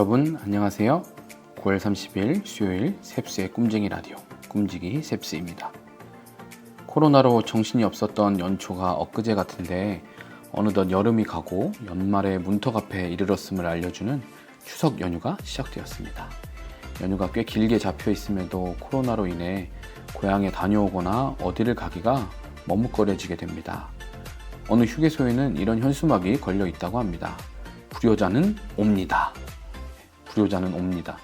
여러분 안녕하세요. 9월 30일 수요일 셉스의 꿈쟁이 라디오 꿈지기 셉스입니다. 코로나로 정신이 없었던 연초가 엊그제 같은데 어느덧 여름이 가고 연말의 문턱 앞에 이르렀음을 알려주는 추석 연휴가 시작되었습니다. 연휴가 꽤 길게 잡혀 있음에도 코로나로 인해 고향에 다녀오거나 어디를 가기가 머뭇거려지게 됩니다. 어느 휴게소에는 이런 현수막이 걸려 있다고 합니다. 불효자는 옵니다. 불효자는 옵니다.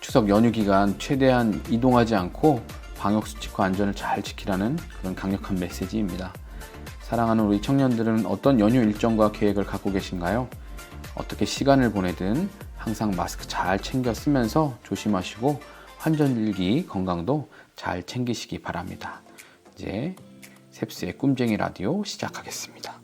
추석 연휴 기간 최대한 이동하지 않고 방역수칙과 안전을 잘 지키라는 그런 강력한 메시지입니다. 사랑하는 우리 청년들은 어떤 연휴 일정과 계획을 갖고 계신가요? 어떻게 시간을 보내든 항상 마스크 잘 챙겨 쓰면서 조심하시고 환전일기 건강도 잘 챙기시기 바랍니다. 이제 셉스의 꿈쟁이 라디오 시작하겠습니다.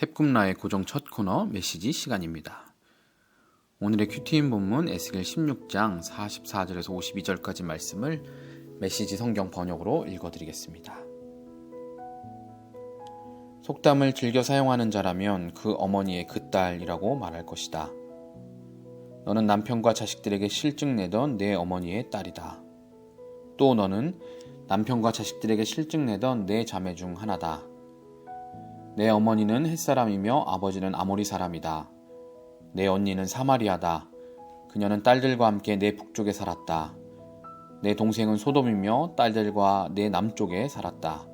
셉꿈라의 고정 첫 코너 메시지 시간입니다. 오늘의 큐티인 본문 에스겔 16장 44절에서 52절까지 말씀을 메시지 성경 번역으로 읽어드리겠습니다. 속담을 즐겨 사용하는 자라면 그 어머니의 그 딸이라고 말할 것이다. 너는 남편과 자식들에게 실증 내던 내 어머니의 딸이다. 또 너는 남편과 자식들에게 실증 내던 내 자매 중 하나다. 내 어머니는 햇사람이며 아버지는 아모리 사람이다. 내 언니는 사마리아다. 그녀는 딸들과 함께 내 북쪽에 살았다. 내 동생은 소돔이며 딸들과 내 남쪽에 살았다.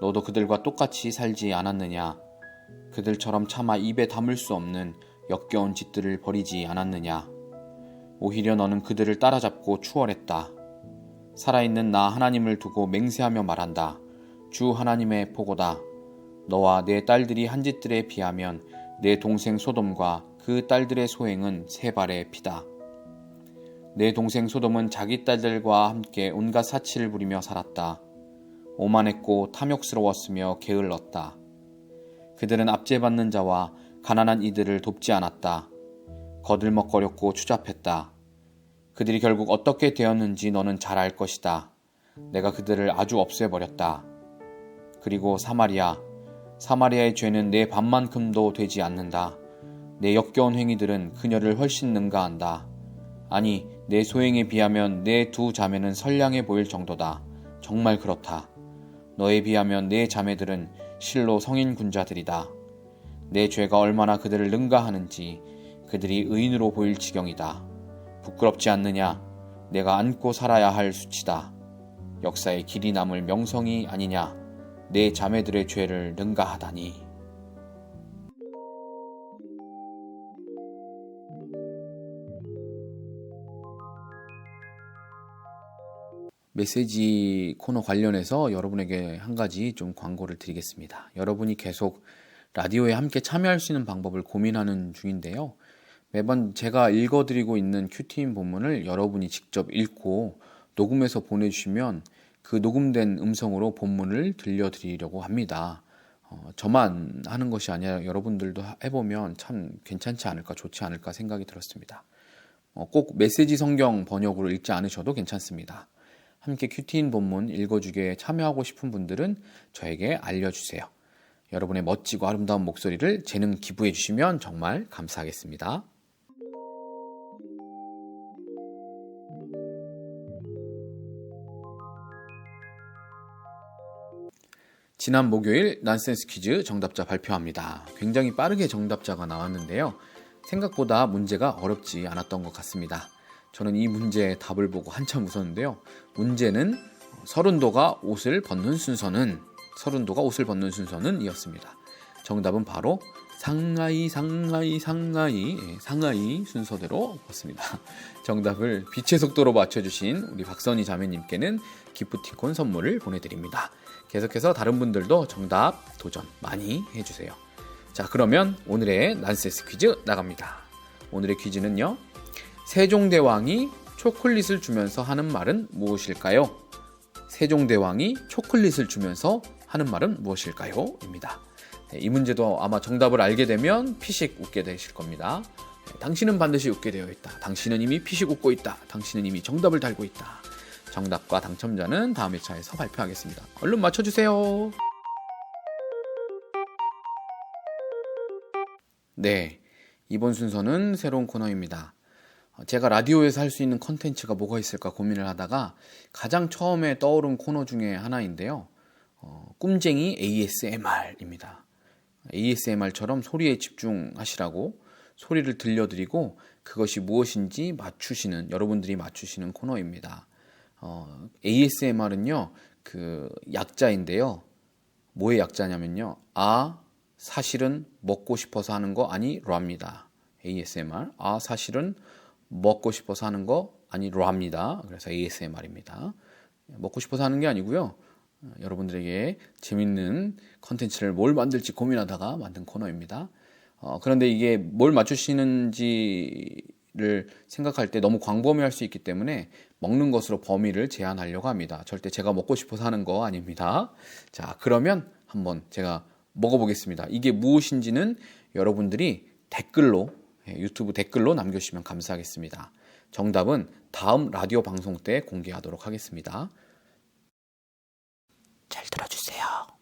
너도 그들과 똑같이 살지 않았느냐? 그들처럼 차마 입에 담을 수 없는 역겨운 짓들을 벌이지 않았느냐? 오히려 너는 그들을 따라잡고 추월했다. 살아있는 나 하나님을 두고 맹세하며 말한다. 주 하나님의 보고다. 너와 내 딸들이 한 짓들에 비하면 내 동생 소돔과 그 딸들의 소행은 세 발의 피다. 내 동생 소돔은 자기 딸들과 함께 온갖 사치를 부리며 살았다. 오만했고 탐욕스러웠으며 게을렀다. 그들은 압제받는 자와 가난한 이들을 돕지 않았다. 거들먹거렸고 추잡했다. 그들이 결국 어떻게 되었는지 너는 잘 알 것이다. 내가 그들을 아주 없애버렸다. 그리고 사마리아, 사마리아의 죄는 내 반만큼도 되지 않는다. 내 역겨운 행위들은 그녀를 훨씬 능가한다. 아니, 내 소행에 비하면 내 두 자매는 선량해 보일 정도다. 정말 그렇다. 너에 비하면 내 자매들은 실로 성인 군자들이다. 내 죄가 얼마나 그들을 능가하는지 그들이 의인으로 보일 지경이다. 부끄럽지 않느냐? 내가 안고 살아야 할 수치다. 역사의 길이 남을 명성이 아니냐? 내 자매들의 죄를 능가하다니. 메시지 코너 관련해서 여러분에게 한 가지 좀 광고를 드리겠습니다. 여러분이 계속 라디오에 함께 참여할 수 있는 방법을 고민하는 중인데요. 매번 제가 읽어드리고 있는 큐티인 본문을 여러분이 직접 읽고 녹음해서 보내주시면 그 녹음된 음성으로 본문을 들려드리려고 합니다. 어, 저만 하는 것이 아니라 여러분들도 해보면 참 괜찮지 않을까, 좋지 않을까 생각이 들었습니다. 어, 꼭 메시지 성경 번역으로 읽지 않으셔도 괜찮습니다. 함께 큐티인 본문 읽어주기에 참여하고 싶은 분들은 저에게 알려주세요. 여러분의 멋지고 아름다운 목소리를 재능 기부해 주시면 정말 감사하겠습니다. 지난 목요일 난센스 퀴즈 정답자 발표합니다. 굉장히 빠르게 정답자가 나왔는데요. 생각보다 문제가 어렵지 않았던 것 같습니다. 저는 이 문제의 답을 보고 한참 웃었는데요. 문제는 서른도가 옷을 벗는 순서는 서른도가 옷을 벗는 순서는 이었습니다. 정답은 바로 상하이 상하이 상하이 예, 상하이 순서대로 벗습니다. 정답을 빛의 속도로 맞춰주신 우리 박선희 자매님께는 기프티콘 선물을 보내드립니다. 계속해서 다른 분들도 정답 도전 많이 해주세요. 자, 그러면 오늘의 난세스 퀴즈 나갑니다. 오늘의 퀴즈는요. 세종대왕이 초콜릿을 주면서 하는 말은 무엇일까요? 세종대왕이 초콜릿을 주면서 하는 말은 무엇일까요? 입니다. 네, 이 문제도 아마 정답을 알게 되면 피식 웃게 되실 겁니다. 네, 당신은 반드시 웃게 되어 있다. 당신은 이미 피식 웃고 있다. 당신은 이미 정답을 달고 있다. 정답과 당첨자는 다음 회차에서 발표하겠습니다. 얼른 맞춰주세요. 네. 이번 순서는 새로운 코너입니다. 어, 제가 라디오에서 할 수 있는 컨텐츠가 뭐가 있을까 고민을 하다가 가장 처음에 떠오른 코너 중에 하나인데요. 어, 꿈쟁이 ASMR입니다. ASMR처럼 소리에 집중하시라고 소리를 들려드리고 그것이 무엇인지 맞추시는 여러분들이 맞추시는 코너입니다. 어, ASMR은요 그 약자인데요. 뭐의 약자냐면요. 아 사실은 먹고 싶어서 하는 거 아니 랍니다. ASMR. 아 사실은 먹고 싶어서 하는 거 아니 랍니다. 그래서 ASMR입니다. 먹고 싶어서 하는 게 아니고요. 여러분들에게 재밌는 컨텐츠를 뭘 만들지 고민하다가 만든 코너입니다. 어, 그런데 이게 뭘 맞추시는지를 생각할 때 너무 광범위할 수 있기 때문에 먹는 것으로 범위를 제한하려고 합니다. 절대 제가 먹고 싶어서 하는 거 아닙니다. 자, 그러면 한번 제가 먹어보겠습니다. 이게 무엇인지는 여러분들이 댓글로 예, 유튜브 댓글로 남겨주시면 감사하겠습니다. 정답은 다음 라디오 방송 때 공개하도록 하겠습니다. 잘 들어주세요.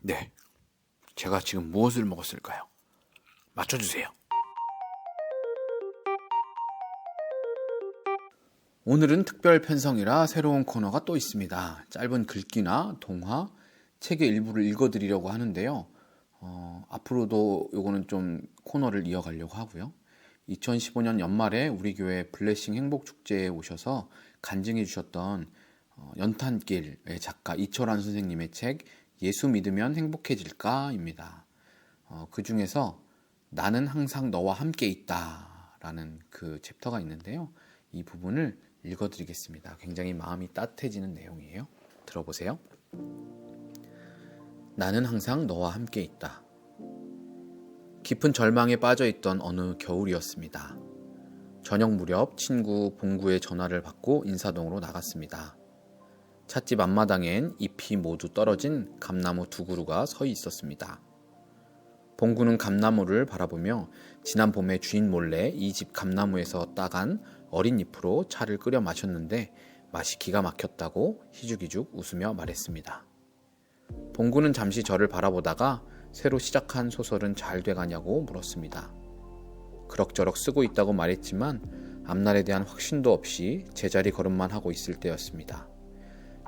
네. 제가 지금 무엇을 먹었을까요? 맞춰주세요. 오늘은 특별 편성이라 새로운 코너가 또 있습니다. 짧은 글귀나 동화, 책의 일부를 읽어드리려고 하는데요. 어, 앞으로도 요거는 좀 코너를 이어가려고 하고요. 2015년 연말에 우리 교회 블레싱 행복 축제에 오셔서 간증해 주셨던 어, 연탄길의 작가 이철환 선생님의 책 예수 믿으면 행복해질까입니다. 어, 그 중에서 나는 항상 너와 함께 있다라는 그 챕터가 있는데요. 이 부분을 읽어드리겠습니다. 굉장히 마음이 따뜻해지는 내용이에요. 들어보세요. 나는 항상 너와 함께 있다. 깊은 절망에 빠져 있던 어느 겨울이었습니다. 저녁 무렵 친구 봉구의 전화를 받고 인사동으로 나갔습니다. 찻집 앞마당엔 잎이 모두 떨어진 감나무 두 그루가 서 있었습니다. 봉구는 감나무를 바라보며 지난 봄에 주인 몰래 이 집 감나무에서 따간 어린 잎으로 차를 끓여 마셨는데 맛이 기가 막혔다고 희죽희죽 웃으며 말했습니다. 봉구는 잠시 저를 바라보다가 새로 시작한 소설은 잘 돼가냐고 물었습니다. 그럭저럭 쓰고 있다고 말했지만 앞날에 대한 확신도 없이 제자리 걸음만 하고 있을 때였습니다.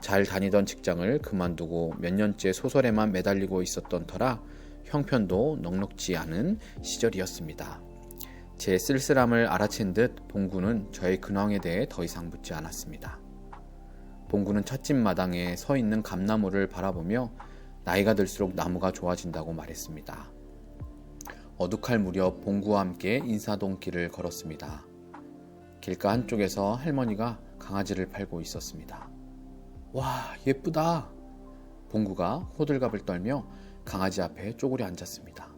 잘 다니던 직장을 그만두고 몇 년째 소설에만 매달리고 있었던 터라 형편도 넉넉지 않은 시절이었습니다. 제 쓸쓸함을 알아챈 듯 봉구는 저의 근황에 대해 더 이상 묻지 않았습니다. 봉구는 찻집 마당에 서 있는 감나무를 바라보며 나이가 들수록 나무가 좋아진다고 말했습니다. 어둑할 무렵 봉구와 함께 인사동 길을 걸었습니다. 길가 한쪽에서 할머니가 강아지를 팔고 있었습니다. 와, 예쁘다. 봉구가 호들갑을 떨며 강아지 앞에 쪼그려 앉았습니다.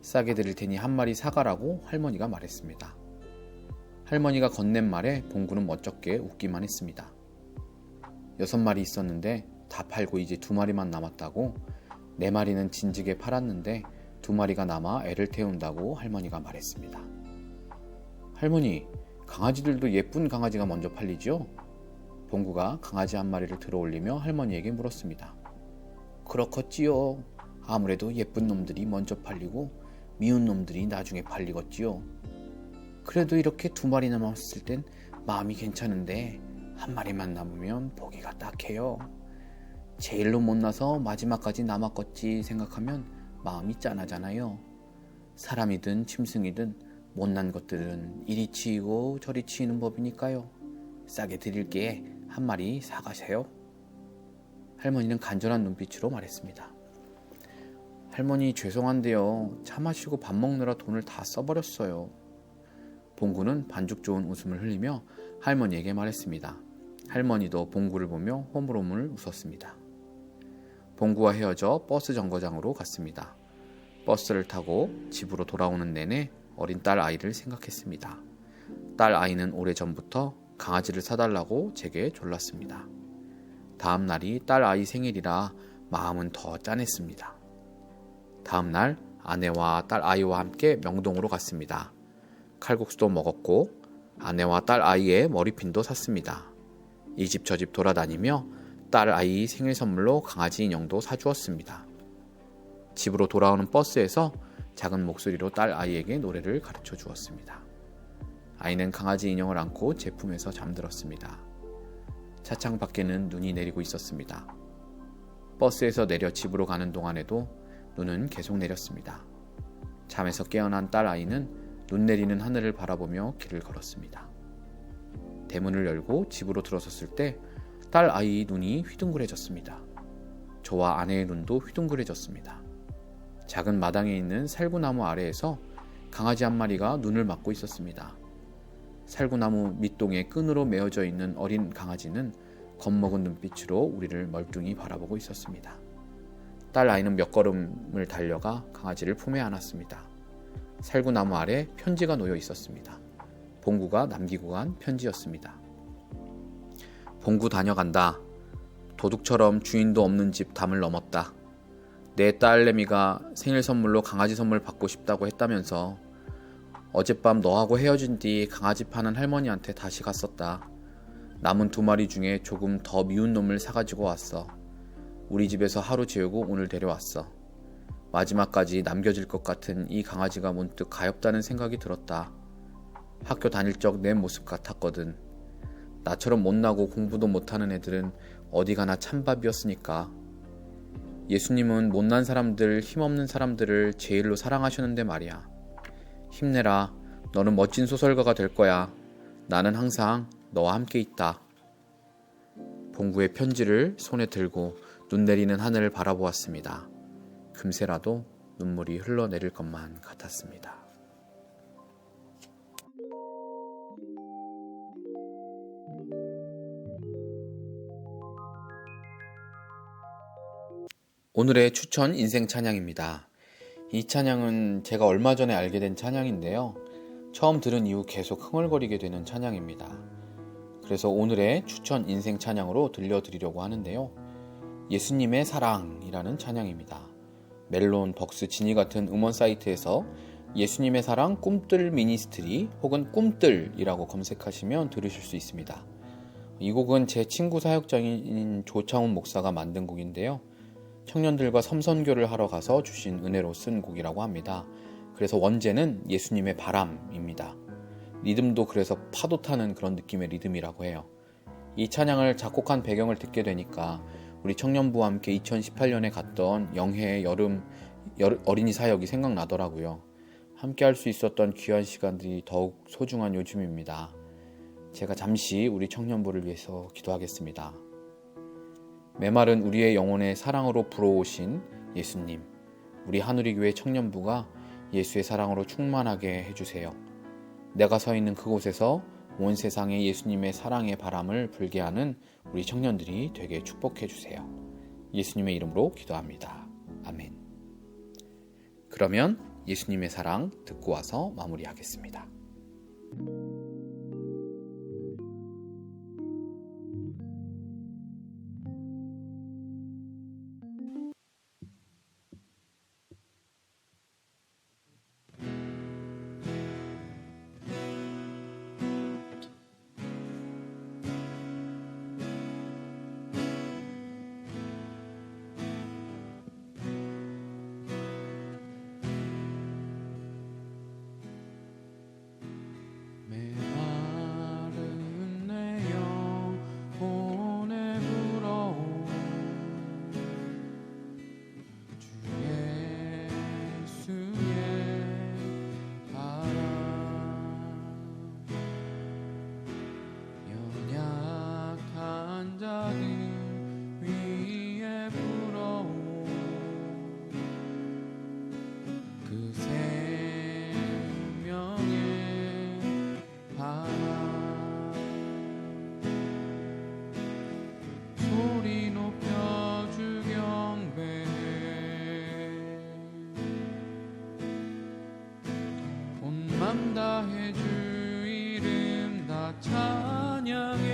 싸게 드릴 테니 한 마리 사가라고 할머니가 말했습니다. 할머니가 건넨 말에 봉구는 멋쩍게 웃기만 했습니다. 여섯 마리 있었는데 다 팔고 이제 두 마리만 남았다고 네 마리는 진즉에 팔았는데 두 마리가 남아 애를 태운다고 할머니가 말했습니다. 할머니, 강아지들도 예쁜 강아지가 먼저 팔리죠? 봉구가 강아지 한 마리를 들어올리며 할머니에게 물었습니다. 그렇겠지요. 아무래도 예쁜 놈들이 먼저 팔리고 미운 놈들이 나중에 팔리겠지요. 그래도 이렇게 두 마리 남았을 땐 마음이 괜찮은데 한 마리만 남으면 보기가 딱해요. 제일로 못나서 마지막까지 남았겠지 생각하면 마음이 짠하잖아요. 사람이든 짐승이든 못난 것들은 이리 치이고 저리 치이는 법이니까요. 싸게 드릴게 한 마리 사가세요. 할머니는 간절한 눈빛으로 말했습니다. 할머니 죄송한데요. 차 마시고 밥 먹느라 돈을 다 써버렸어요. 봉구는 반죽 좋은 웃음을 흘리며 할머니에게 말했습니다. 할머니도 봉구를 보며 호물호물 웃었습니다. 봉구와 헤어져 버스 정거장으로 갔습니다. 버스를 타고 집으로 돌아오는 내내 어린 딸 아이를 생각했습니다. 딸 아이는 오래전부터 강아지를 사달라고 제게 졸랐습니다. 다음 날이 딸 아이 생일이라 마음은 더 짠했습니다. 다음 날 아내와 딸 아이와 함께 명동으로 갔습니다. 칼국수도 먹었고 아내와 딸 아이의 머리핀도 샀습니다. 이 집 저집 돌아다니며 딸 아이 생일 선물로 강아지 인형도 사주었습니다. 집으로 돌아오는 버스에서 작은 목소리로 딸 아이에게 노래를 가르쳐 주었습니다. 아이는 강아지 인형을 안고 제품에서 잠들었습니다. 차창 밖에는 눈이 내리고 있었습니다. 버스에서 내려 집으로 가는 동안에도 눈은 계속 내렸습니다. 잠에서 깨어난 딸 아이는 눈 내리는 하늘을 바라보며 길을 걸었습니다. 대문을 열고 집으로 들어섰을 때 딸 아이의 눈이 휘둥그레졌습니다. 저와 아내의 눈도 휘둥그레졌습니다. 작은 마당에 있는 살구나무 아래에서 강아지 한 마리가 눈을 막고 있었습니다. 살구나무 밑동에 끈으로 메어져 있는 어린 강아지는 겁먹은 눈빛으로 우리를 멀뚱히 바라보고 있었습니다. 딸 아이는 몇 걸음을 달려가 강아지를 품에 안았습니다. 살구나무 아래 편지가 놓여 있었습니다. 봉구가 남기고 간 편지였습니다. 봉구 다녀간다. 도둑처럼 주인도 없는 집 담을 넘었다. 내 딸내미가 생일 선물로 강아지 선물 받고 싶다고 했다면서 어젯밤 너하고 헤어진 뒤 강아지 파는 할머니한테 다시 갔었다. 남은 두 마리 중에 조금 더 미운 놈을 사가지고 왔어. 우리 집에서 하루 재우고 오늘 데려왔어. 마지막까지 남겨질 것 같은 이 강아지가 문득 가엽다는 생각이 들었다. 학교 다닐 적 내 모습 같았거든. 나처럼 못나고 공부도 못하는 애들은 어디 가나 찬밥이었으니까. 예수님은 못난 사람들, 힘없는 사람들을 제일로 사랑하셨는데 말이야. 힘내라. 너는 멋진 소설가가 될 거야. 나는 항상 너와 함께 있다. 봉구의 편지를 손에 들고 눈 내리는 하늘을 바라보았습니다. 금세라도 눈물이 흘러내릴 것만 같았습니다. 오늘의 추천 인생 찬양입니다. 이 찬양은 제가 얼마 전에 알게 된 찬양인데요. 처음 들은 이후 계속 흥얼거리게 되는 찬양입니다. 그래서 오늘의 추천 인생 찬양으로 들려드리려고 하는데요. 예수님의 사랑이라는 찬양입니다. 멜론, 벅스, 지니 같은 음원 사이트에서 예수님의 사랑 꿈들 미니스트리 혹은 꿈들이라고 검색하시면 들으실 수 있습니다. 이 곡은 제 친구 사역자인 조창훈 목사가 만든 곡인데요. 청년들과 섬선교를 하러 가서 주신 은혜로 쓴 곡이라고 합니다. 그래서 원제는 예수님의 바람입니다. 리듬도 그래서 파도 타는 그런 느낌의 리듬이라고 해요. 이 찬양을 작곡한 배경을 듣게 되니까 우리 청년부와 함께 2018년에 갔던 영해 여름 어린이 사역이 생각나더라고요. 함께 할 수 있었던 귀한 시간들이 더욱 소중한 요즘입니다. 제가 잠시 우리 청년부를 위해서 기도하겠습니다. 메마른 우리의 영혼의 사랑으로 불어오신 예수님, 우리 하누리 교회 청년부가 예수의 사랑으로 충만하게 해주세요. 내가 서 있는 그곳에서 온 세상에 예수님의 사랑의 바람을 불게 하는 우리 청년들이 되게 축복해 주세요. 예수님의 이름으로 기도합니다. 아멘. 그러면 예수님의 사랑 듣고 와서 마무리하겠습니다. 맘 다해 주 이름 다 찬양해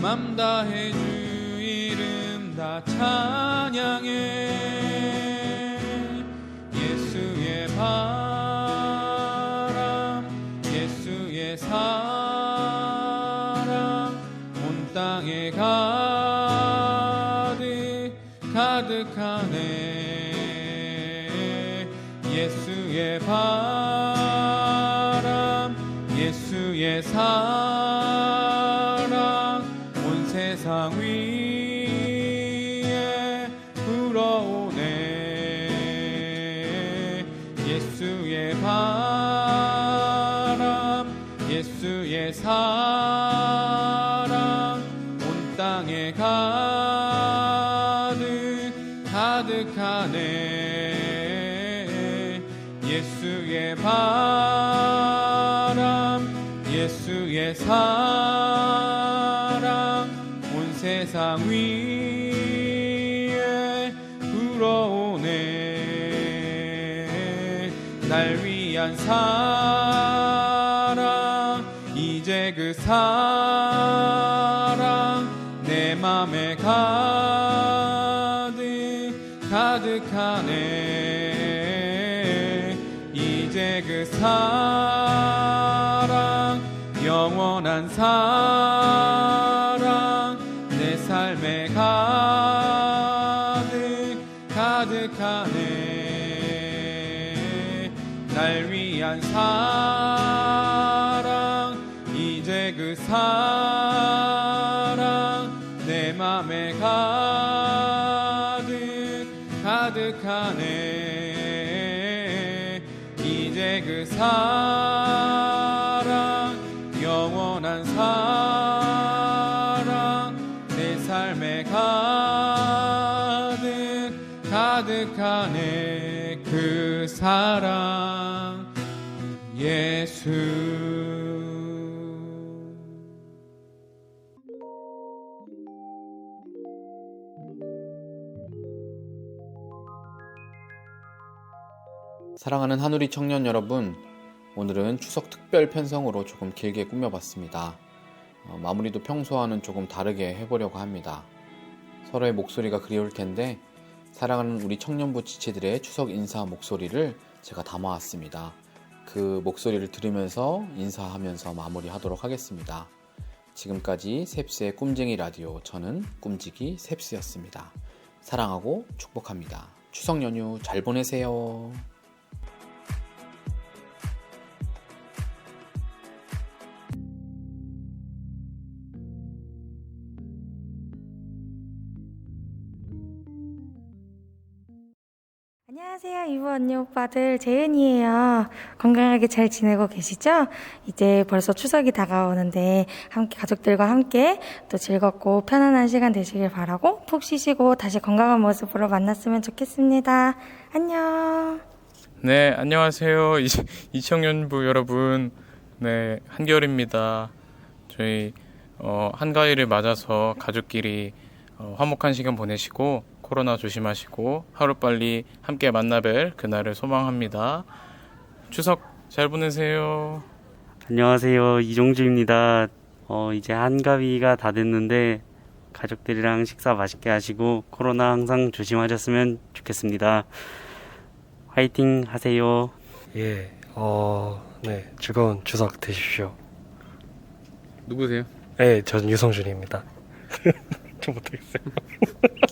맘 다해 주 이름 다 찬양해. 예수의 바람 예수의 사랑 온 땅에 가득 가득하네. 예수의 바람 예수의 사랑 온 땅에 가득 가득하네. 예수의 바람 예수의 사랑 온 세상 위에 불어오네. 날 위한 사랑 사랑 내 맘에 가득 가득하네. 이제 그 사랑 영원한 사랑 가득 가득하네 그 사랑 예수 사랑하는 한우리 청년 여러분, 오늘은 추석 특별 편성으로 조금 길게 꾸며봤습니다. 어, 마무리도 평소와는 조금 다르게 해보려고 합니다. 서로의 목소리가 그리울 텐데, 사랑하는 우리 청년부 지체들의 추석 인사 목소리를 제가 담아왔습니다. 그 목소리를 들으면서 인사하면서 마무리하도록 하겠습니다. 지금까지 셉스의 꿈쟁이 라디오, 저는 꿈지기 셉스였습니다. 사랑하고 축복합니다. 추석 연휴 잘 보내세요. 이브 언니 오빠들 재은이에요. 건강하게 잘 지내고 계시죠? 이제 벌써 추석이 다가오는데 함께 가족들과 함께 또 즐겁고 편안한 시간 되시길 바라고 푹 쉬시고 다시 건강한 모습으로 만났으면 좋겠습니다. 안녕. 네, 안녕하세요. 이, 이청년부 여러분. 네, 한겨울입니다. 저희, 어, 한가위를 맞아서 가족끼리 어, 화목한 시간 보내시고, 코로나 조심하시고 하루빨리 함께 만나뵐 그날을 소망합니다. 추석 잘 보내세요. 안녕하세요. 이종주입니다. 어, 이제 한가위가 다 됐는데 가족들이랑 식사 맛있게 하시고 코로나 항상 조심하셨으면 좋겠습니다. 화이팅 하세요. 예, 어, 네, 즐거운 추석 되십시오. 누구세요? 네, 전 유성준입니다. 좀 못하겠어요.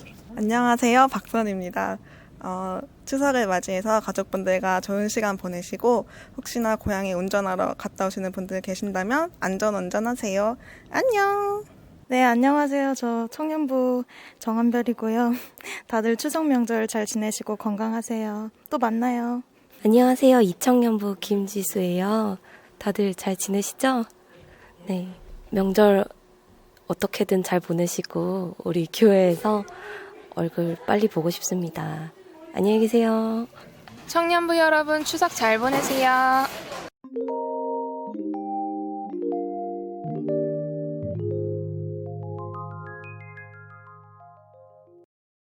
안녕하세요. 박선입니다. 어, 추석을 맞이해서 가족분들과 좋은 시간 보내시고 혹시나 고향에 운전하러 갔다 오시는 분들 계신다면 안전 운전하세요. 안녕. 네, 안녕하세요. 저 청년부 정한별이고요. 다들 추석 명절 잘 지내시고 건강하세요. 또 만나요. 안녕하세요. 이청년부 김지수예요. 다들 잘 지내시죠? 네. 명절 어떻게든 잘 보내시고 우리 교회에서 얼굴 빨리 보고 싶습니다. 안녕히 계세요. 청년부 여러분 추석 잘 보내세요.